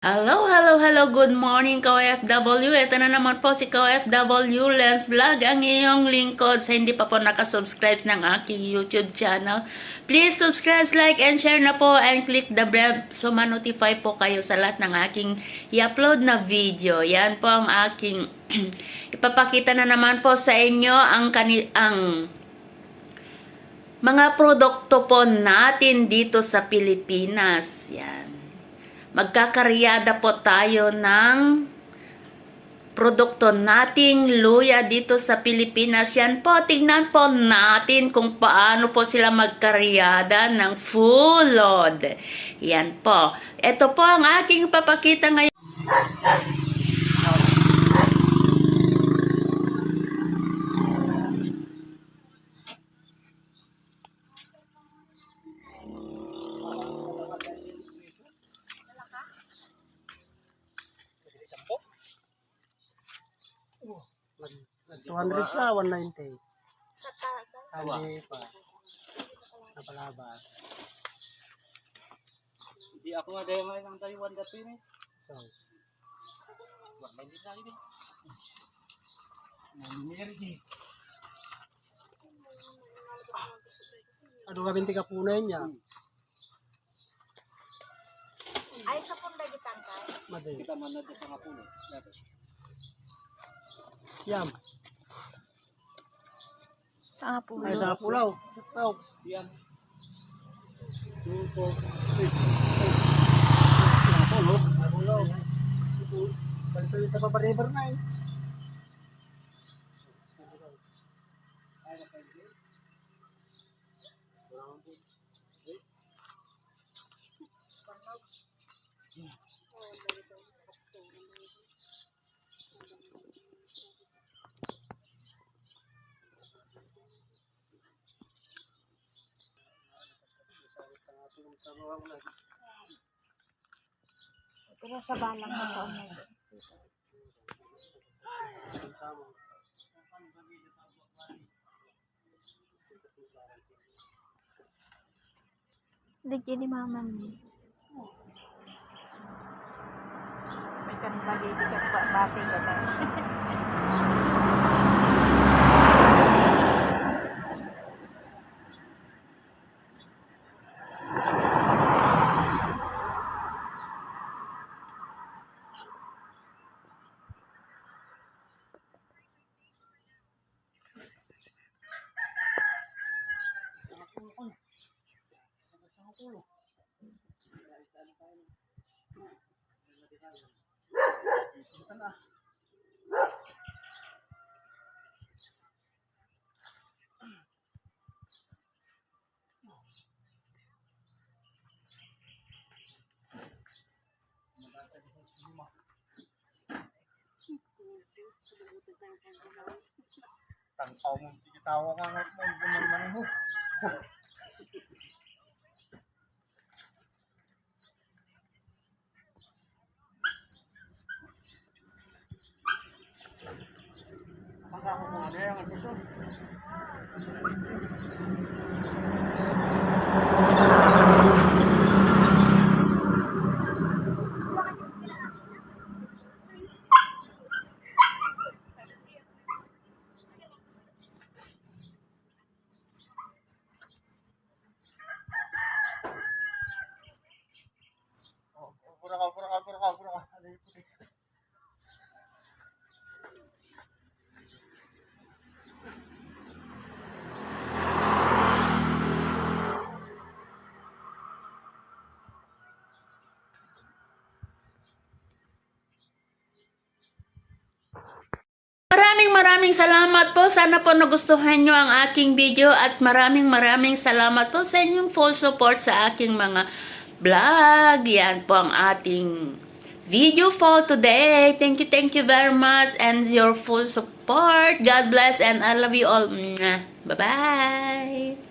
Hello, hello, hello. Good morning, ka-OFW. Ito na naman po si ka-OFW Lens Vlog, ang iyong lingkod sa hindi pa po nakasubscribe ng aking YouTube channel. Please subscribe, like, and share na po and click the bell so ma-notify po kayo sa lahat ng aking i-upload na video. Yan po ang aking ipapakita na naman po sa inyo ang, kani ang mga produkto po natin dito sa Pilipinas. Yan magkakaryada po tayo ng produkto nating luya dito sa Pilipinas. Yan po, tingnan po natin kung paano po sila magkaryada ng full load. Yan po. Ito po ang aking papakita ngayon. 200 siya, 190. Hindi pa. Napalabas. Hindi ako nga dahil ngayon ang Taiwan dati ni. So, Wala hindi sa akin. Nangyari di. ano ka binti ka punay niya? Ay, sa punda gitan ka. Madi. Kita man na sa kapulo. Dati. Yam. Sa po. Ay, sa pulaw. Ikaw. Diyan. Yung po. Pulo. Pulaw. Balik ulit sa paparibar na eh. Pero sa balang sa taon na yun. Hindi ni mama kanbali, di ka pa bati ka ba? Tangkaw mo. Sige tawa ka nga mo. Guman man mo. Kasama mo nga dahil ang gusto. Oh, pura ka, pura ka, pura ka, pura ka. Ano yung puti? Maraming salamat po. Sana po nagustuhan nyo ang aking video at maraming maraming salamat po sa inyong full support sa aking mga vlog. Yan po ang ating video for today. Thank you, thank you very much and your full support. God bless and I love you all. Bye-bye.